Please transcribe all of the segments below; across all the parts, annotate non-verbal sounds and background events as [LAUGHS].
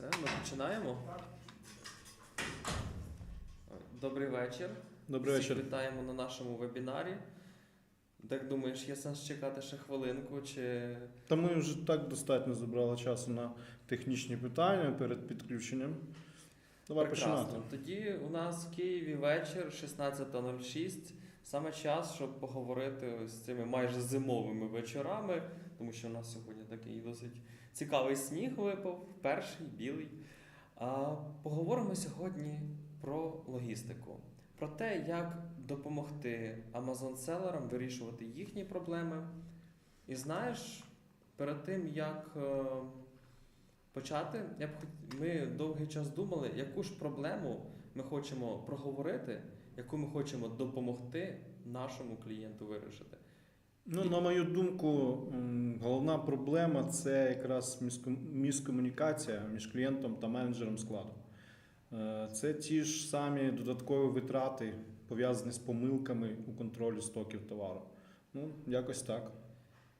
Все, ми починаємо. Добрий вечір. Добрий Всіх вечір. вітаємо на нашому вебінарі. Так думаєш, є сенс чекати ще хвилинку, чи Та ми вже так достатньо забрали часу на технічні питання перед підключенням. Давай прекрасно. починати. Тоді у нас в Києві вечір 16.06. Саме час, щоб поговорити з цими майже зимовими вечорами, тому що у нас сьогодні такий досить цікавий сніг випав, перший білий. А, поговоримо сьогодні про логістику, про те, як допомогти Amazon-селерам вирішувати їхні проблеми. І знаєш, перед тим як е, почати, я б ми довгий час думали, яку ж проблему ми хочемо проговорити, яку ми хочемо допомогти нашому клієнту вирішити. Ну, на мою думку, головна проблема це якраз міском- міскомунікація між клієнтом та менеджером складу. Е, Це ті ж самі додаткові витрати, пов'язані з помилками у контролі стоків товару. Ну, якось так.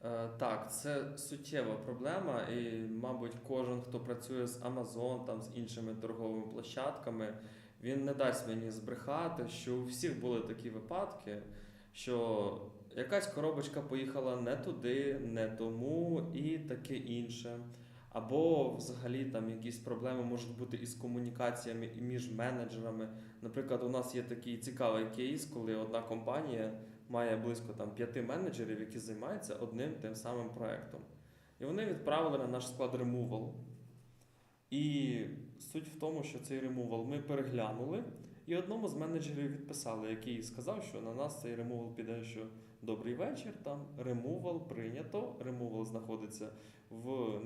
Е, Так, це суттєва проблема, і, мабуть, кожен, хто працює з Amazon, там, з іншими торговими площадками, він не дасть мені збрехати, що у всіх були такі випадки, що якась коробочка поїхала не туди, не тому і таке інше. Або взагалі там якісь проблеми можуть бути із комунікаціями і між менеджерами. Наприклад, у нас є такий цікавий кейс, коли одна компанія має близько там п'яти менеджерів, які займаються одним тим самим проектом. І вони відправили на наш склад ремувал. І суть в тому, що цей ремувал ми переглянули, і одному з менеджерів відписали, який сказав, що на нас цей ремувал піде, що добрий вечір, там ремувал прийнято, ремувал знаходиться в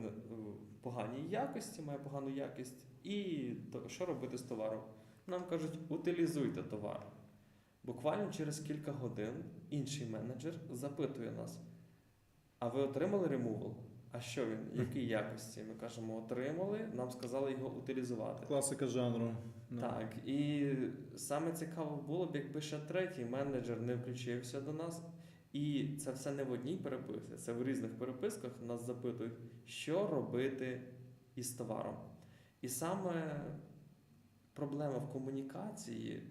поганій якості, має погану якість. І то, що робити з товаром? Нам кажуть, утилізуйте товар. Буквально через кілька годин інший менеджер запитує нас: а ви отримали ремувал? А що він? Якій [LAUGHS] якості? Ми кажемо, отримали, нам сказали його утилізувати. Класика жанру. Ну, Так, і саме цікаво було б, якби ще третій менеджер не включився до нас. І це все не в одній переписці, це в різних переписках нас запитують, що робити із товаром. І саме проблема в комунікації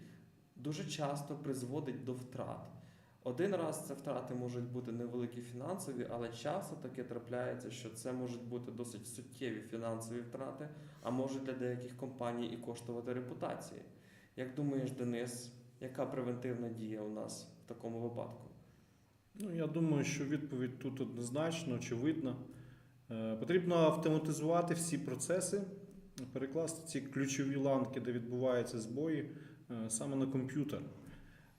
дуже часто призводить до втрат. Один раз це втрати можуть бути невеликі фінансові, але часто таке трапляється, що це можуть бути досить суттєві фінансові втрати, а може для деяких компаній і коштувати репутації. Як думаєш, Денис, яка превентивна дія у нас в такому випадку? Ну, я думаю, що відповідь тут однозначно, очевидна. Е, Потрібно автоматизувати всі процеси, перекласти ці ключові ланки, де відбуваються збої, е, саме на комп'ютер.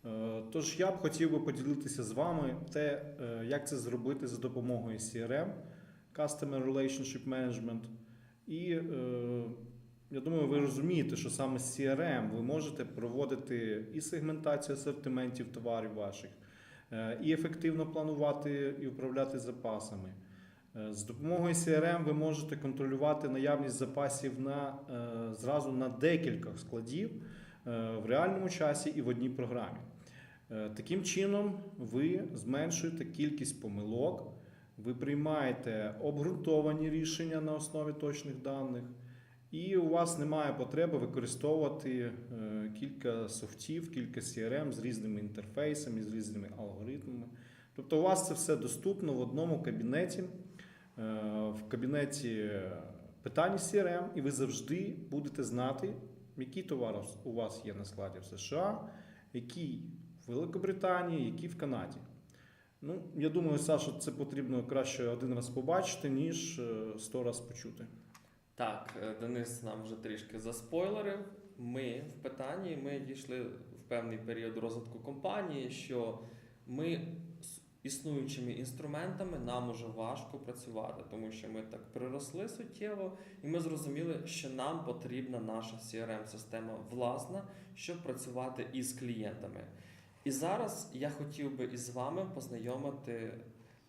Е, Тож я б хотів би поділитися з вами те, е, як це зробити за допомогою CRM, Customer Relationship Management. І е, я думаю, ви розумієте, що саме з CRM ви можете проводити і сегментацію асортиментів товарів ваших, і ефективно планувати і управляти запасами. З допомогою CRM ви можете контролювати наявність запасів на, зразу на декілька складів в реальному часі і в одній програмі. Е, Таким чином, ви зменшуєте кількість помилок, ви приймаєте обґрунтовані рішення на основі точних даних, і у вас немає потреби використовувати е, кілька софтів, кілька CRM з різними інтерфейсами, з різними алгоритмами. Тобто у вас це все доступно в одному кабінеті, е, в кабінеті питань CRM, і ви завжди будете знати, який товар у вас є на складі в США, який Великобританії, який в Канаді. Ну, я думаю, Саша, це потрібно краще один раз побачити, ніж е, сто раз почути. Так, е, Денис нам вже трішки заспойлерив. Ми в питанні ми дійшли в певний період розвитку компанії, що ми з існуючими інструментами нам уже важко працювати, тому що ми так приросли суттєво, і ми зрозуміли, що нам потрібна наша CRM-система власна, щоб працювати із клієнтами. І зараз я хотів би із вами познайомити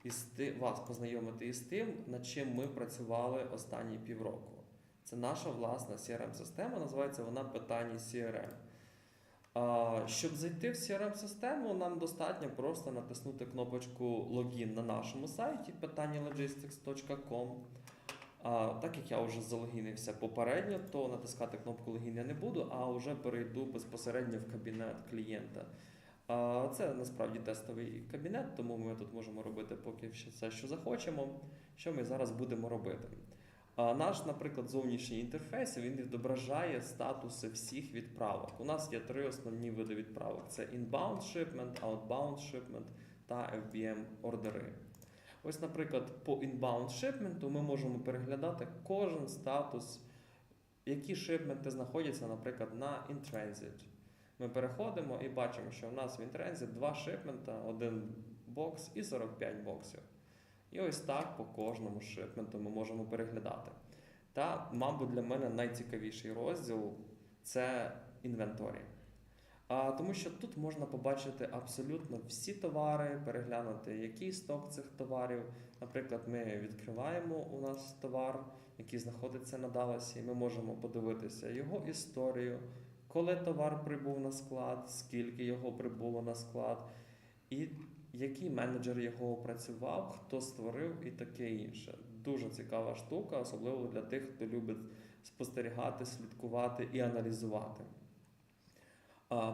із вас познайомити із тим, над чим ми працювали останні півроку. Це наша власна CRM-система, називається вона питання CRM. Щоб зайти в CRM-систему, нам достатньо просто натиснути кнопочку логін на нашому сайті питанняlogistics.com. Так як я вже залогінився попередньо, то натискати кнопку логін я не буду, а вже перейду безпосередньо в кабінет клієнта. Це насправді тестовий кабінет, тому ми тут можемо робити поки все, що захочемо. Що ми зараз будемо робити? Наш, наприклад, зовнішній інтерфейс він відображає статуси всіх відправок. У нас є три основні види відправок: це inbound shipment, outbound shipment та FBM ордери. Ось, наприклад, по inbound shipment ми можемо переглядати кожен статус, які шипменти знаходяться, наприклад, на in transit. Ми переходимо і бачимо, що в нас в in-transit два шипмента, один бокс і 45 боксів. І ось так по кожному шипменту ми можемо переглядати. Та, мабуть, для мене найцікавіший розділ це інвенторі. А, тому що тут можна побачити абсолютно всі товари, переглянути, який сток цих товарів. Наприклад, ми відкриваємо у нас товар, який знаходиться на Даласі. Ми можемо подивитися його історію, коли товар прибув на склад, скільки його прибуло на склад, і який менеджер його опрацював, хто створив і таке інше. Дуже цікава штука, особливо для тих, хто любить спостерігати, слідкувати і аналізувати.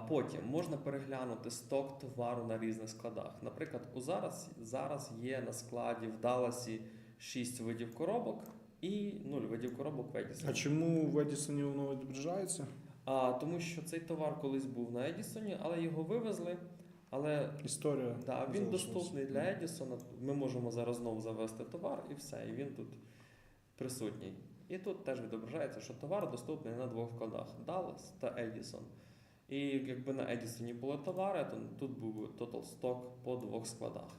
Потім можна переглянути сток товару на різних складах. Наприклад, у зараз, зараз є на складі в Даласі 6 видів коробок і 0 видів коробок в Едісоні. А чому в Едісоні воно відображається? А, тому що цей товар колись був на Едісоні, але його вивезли. Але Історія. да, він залишилась. доступний для Едісона. Ми можемо зараз знову завести товар і все, і він тут присутній. І тут теж відображається, що товар доступний на двох складах Dallas та Edison. І якби на Едісоні були товари, то тут був би total stock по двох складах.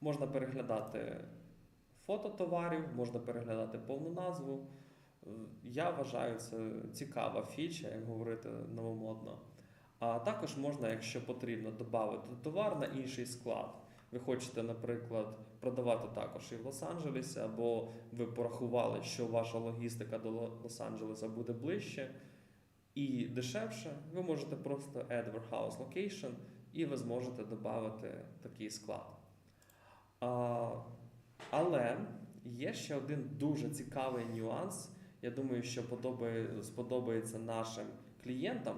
Можна переглядати фото товарів, можна переглядати повну назву. Я вважаю, це цікава фіча, як говорити новомодно. А також можна, якщо потрібно, додати товар на інший склад. Ви хочете, наприклад, продавати також і в Лос-Анджелесі, або ви порахували, що ваша логістика до Лос-Анджелеса буде ближче і дешевше. Ви можете просто add warehouse location і ви зможете додати такий склад. А, але є ще один дуже цікавий нюанс. Я думаю, що подобає, сподобається нашим клієнтам.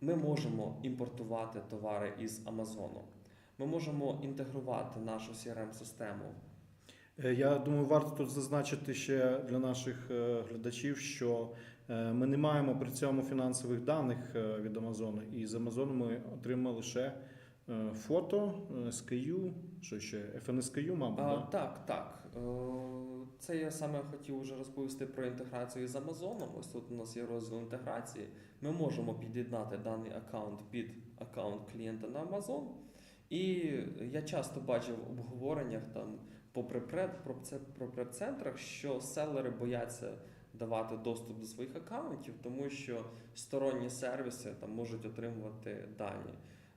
Ми можемо імпортувати товари із Амазону. Ми можемо інтегрувати нашу CRM-систему. Е, Я думаю, варто тут зазначити ще для наших е, глядачів, що е, ми не маємо при цьому фінансових даних від Амазону. І з Амазону ми отримали лише фото, SKU, що ще FNSKU, мабуть. А, да? так, так. Е, Це я саме хотів уже розповісти про інтеграцію з Амазоном. Ось тут у нас є розділ інтеграції. Ми можемо під'єднати даний аккаунт під аккаунт клієнта на Amazon. І я часто бачив в обговореннях там по пред-центрах, що селери бояться давати доступ до своїх аккаунтів, тому що сторонні сервіси там можуть отримувати дані.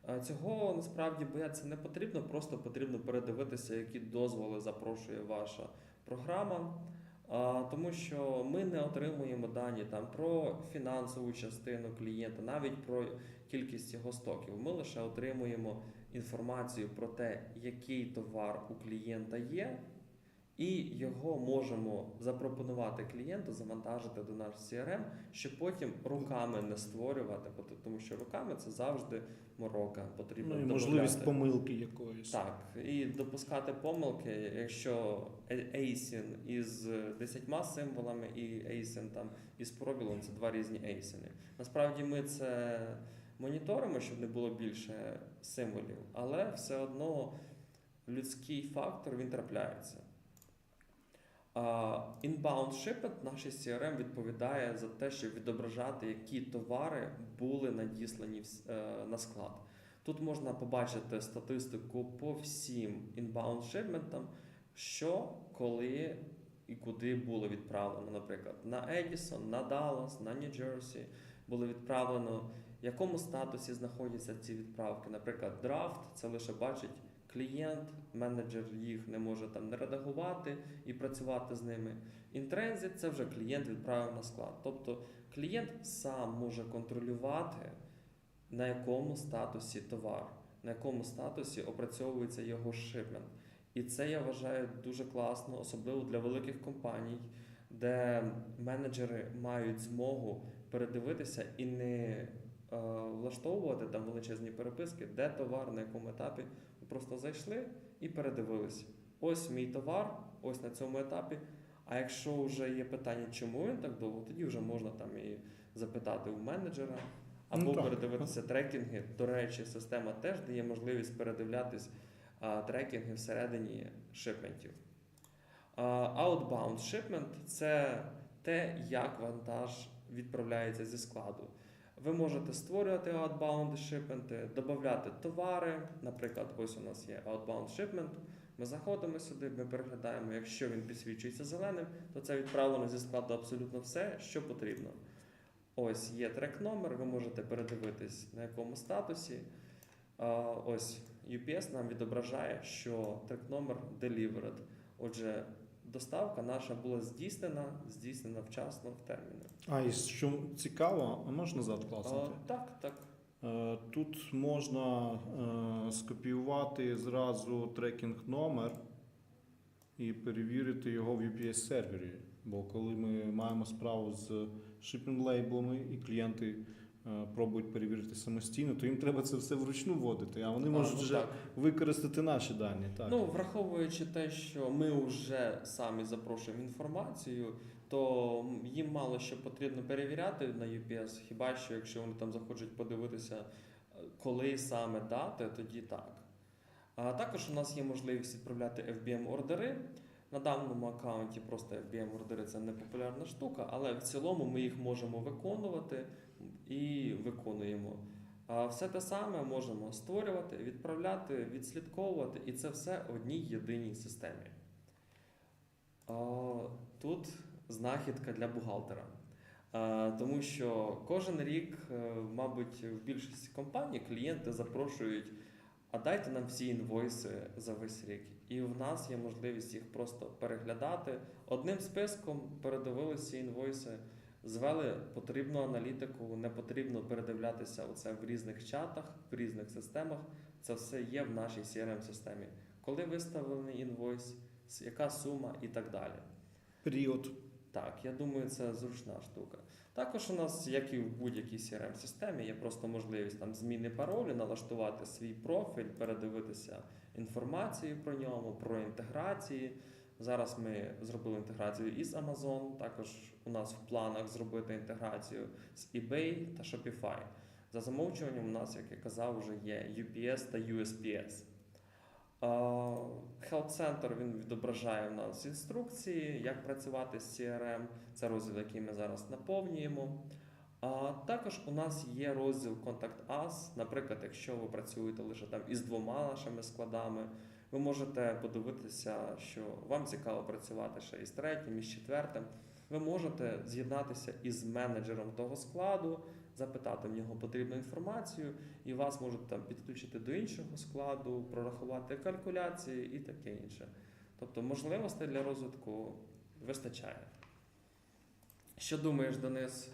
А Цього насправді боятися не потрібно, просто потрібно передивитися, які дозволи запрошує ваша програма. Тому що ми не отримуємо дані там про фінансову частину клієнта, навіть про кількість його стоків. Ми лише отримуємо інформацію про те, який товар у клієнта є, і його можемо запропонувати клієнту, завантажити до наш CRM, щоб потім руками не створювати, тому що руками це завжди морока. Потрібно Ну, і можливість помилки якоїсь. Так, і допускати помилки, якщо ASIN із 10 символами і ASIN там із пробілом, це два різні ASIN. Насправді ми це моніторимо, щоб не було більше символів, але все одно людський фактор він трапляється. Inbound shipment, наш CRM відповідає за те, щоб відображати, які товари були надіслані е, на склад. Тут можна побачити статистику по всім inbound shipmentам, що, коли і куди було відправлено. Наприклад, на Едісон, на Даллас, на Нью-Джерсі було відправлено, в якому статусі знаходяться ці відправки. Наприклад, драфт це лише бачить клієнт, менеджер їх не може там не редагувати і працювати з ними. Інтранзит це вже клієнт відправив на склад. Тобто клієнт сам може контролювати на якому статусі товар, на якому статусі опрацьовується його шипмент. І це я вважаю дуже класно, особливо для великих компаній. де менеджери мають змогу передивитися і не е, влаштовувати там величезні переписки, де товар, на якому етапі. Просто зайшли і передивилися. Ось мій товар, ось на цьому етапі. А якщо вже є питання, чому він так довго, тоді вже можна там і запитати у менеджера. Або Ну, передивитися трекінги. До речі, система теж дає можливість передивлятись а, трекінги всередині шипментів. А, Outbound shipment – це те, як вантаж відправляється зі складу. Ви можете створювати outbound шипменти, додати товари. Наприклад, ось у нас є outbound shipment. Ми заходимо сюди, ми переглядаємо, якщо він підсвічується зеленим, то це відправлено зі складу абсолютно все, що потрібно. Ось є трек номер, ви можете передивитись на якому статусі. Ось UPS нам відображає, що трек номер delivered. Отже, доставка наша була здійснена, здійснена вчасно в терміни. А і що цікаво, можна назад А, так, так. Е, Тут можна е, скопіювати зразу трекінг номер і перевірити його в UPS сервері. Бо коли ми маємо справу з шипінг лейблами і клієнти пробують перевірити самостійно, то їм треба це все вручну вводити, а вони А, можуть ну, вже так. використати наші дані. Так. Ну, враховуючи те, що ми вже самі запрошуємо інформацію, то їм мало що потрібно перевіряти на UPS, хіба що якщо вони там захочуть подивитися, е, коли саме дати, тоді так. А також у нас є можливість відправляти FBM-ордери. На даному аккаунті просто FBM-ордери це не популярна штука, але в цілому ми їх можемо виконувати і виконуємо. Все те саме можемо створювати, відправляти, відслідковувати, і це все в одній єдиній системі. Тут знахідка для бухгалтера. Тому що кожен рік, е, мабуть, в більшості компаній клієнти запрошують, а дайте нам всі інвойси за весь рік. І в нас є можливість їх просто переглядати. Одним списком передивилися інвойси, звели потрібну аналітику, не потрібно передивлятися оце в різних чатах, в різних системах. Це все є в нашій CRM-системі. Коли виставлений інвойс, яка сума і так далі. Період. Так, я думаю, це зручна штука. Також у нас, як і в будь-якій CRM-системі, є просто можливість там зміни паролю, налаштувати свій профіль, передивитися інформацію про ньому, про інтеграції. Зараз ми зробили інтеграцію із Amazon. Також у нас в планах зробити інтеграцію з eBay та Shopify. За замовчуванням, у нас, як я казав, вже є UPS та USPS. Health Center він відображає в нас інструкції, як працювати з CRM. Це розділ, який ми зараз наповнюємо. А також у нас є розділ Contact Us. Наприклад, якщо ви працюєте лише там із двома нашими складами, ви можете подивитися, що вам цікаво працювати ще із третім, із четвертим. Ви можете з'єднатися із менеджером того складу, запитати в нього потрібну інформацію, і вас можуть там підключити до іншого складу, прорахувати калькуляції і таке інше. Тобто можливостей для розвитку вистачає. Що думаєш, Денис?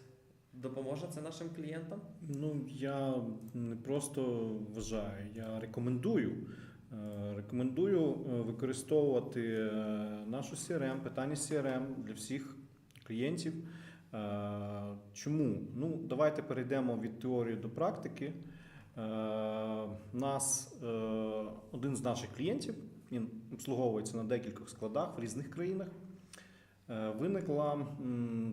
Допоможе це нашим клієнтам? Ну, я не просто вважаю, я рекомендую. Е, Рекомендую е, використовувати е, нашу CRM, питання CRM для всіх клієнтів. Чому? Ну, давайте перейдемо від теорії до практики. Е, Нас один з наших клієнтів, він обслуговується на декількох складах в різних країнах. Виникла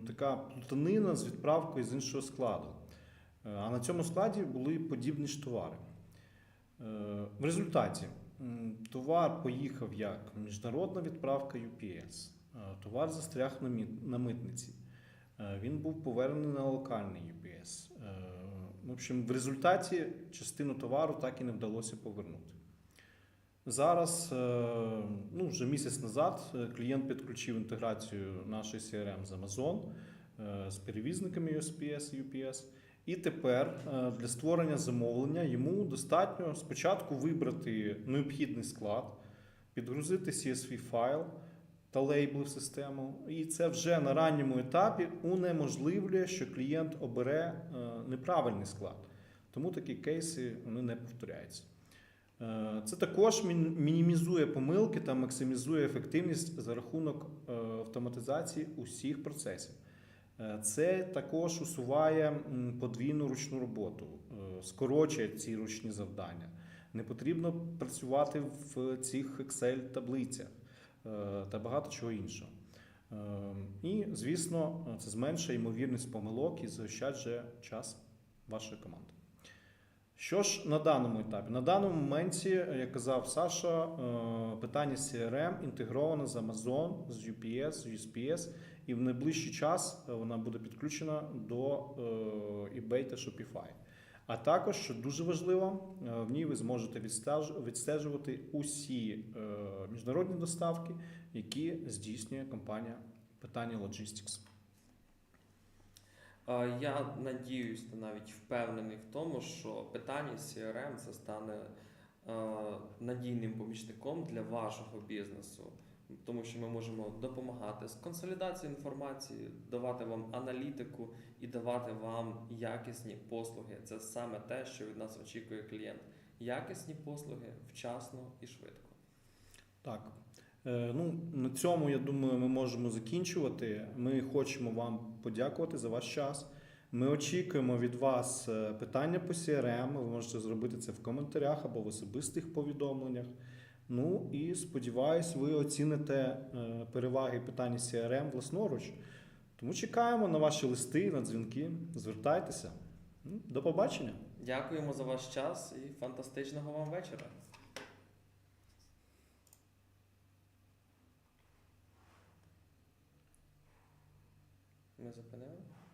така плутанина з відправкою з іншого складу. А на цьому складі були подібні ж товари. В результаті товар поїхав як міжнародна відправка UPS. Е, Товар застряг на митниці. Е, Він був повернений на локальний UPS. Е, В общем, в результаті частину товару так і не вдалося повернути. Зараз, ну вже місяць назад, клієнт підключив інтеграцію нашої CRM з Amazon з перевізниками USPS і UPS. І тепер е, для створення замовлення йому достатньо спочатку вибрати необхідний склад, підгрузити CSV файл та лейбли в систему. І це вже на ранньому етапі унеможливлює, що клієнт обере е, неправильний склад. Тому такі кейси вони не повторяються. Е, Це також мінімізує помилки та максимізує ефективність за рахунок автоматизації усіх процесів. Е, Це також усуває подвійну ручну роботу, е, скорочує ці ручні завдання. Не потрібно працювати в цих Excel-таблицях е, та багато чого іншого. І, звісно, це зменшує ймовірність помилок і заощаджує час вашої команди. Що ж на даному етапі? На даному моменті, як казав Саша, питання CRM інтегровано з Amazon, з UPS, з USPS, і в найближчий час е, вона буде підключена до е, eBay та Shopify. А також, що дуже важливо, е, в ній ви зможете відстежувати усі міжнародні доставки, які здійснює компанія питання Logistics. Я надіюсь та навіть впевнений в тому, що питання CRM це стане надійним помічником для вашого бізнесу, тому що ми можемо допомагати з консолідацією інформації, давати вам аналітику і давати вам якісні послуги. Це саме те, що від нас очікує клієнт. Якісні послуги вчасно і швидко. Так. Е, Ну, на цьому, я думаю, ми можемо закінчувати. Ми хочемо вам подякувати за ваш час. Ми очікуємо від вас е, питання по CRM. Ви можете зробити це в коментарях або в особистих повідомленнях. Ну і сподіваюсь, ви оціните е, переваги питання CRM власноруч. Тому чекаємо на ваші листи, на дзвінки. Звертайтеся. Ну, До побачення. Дякуємо за ваш час і фантастичного вам вечора. Ми зупинили?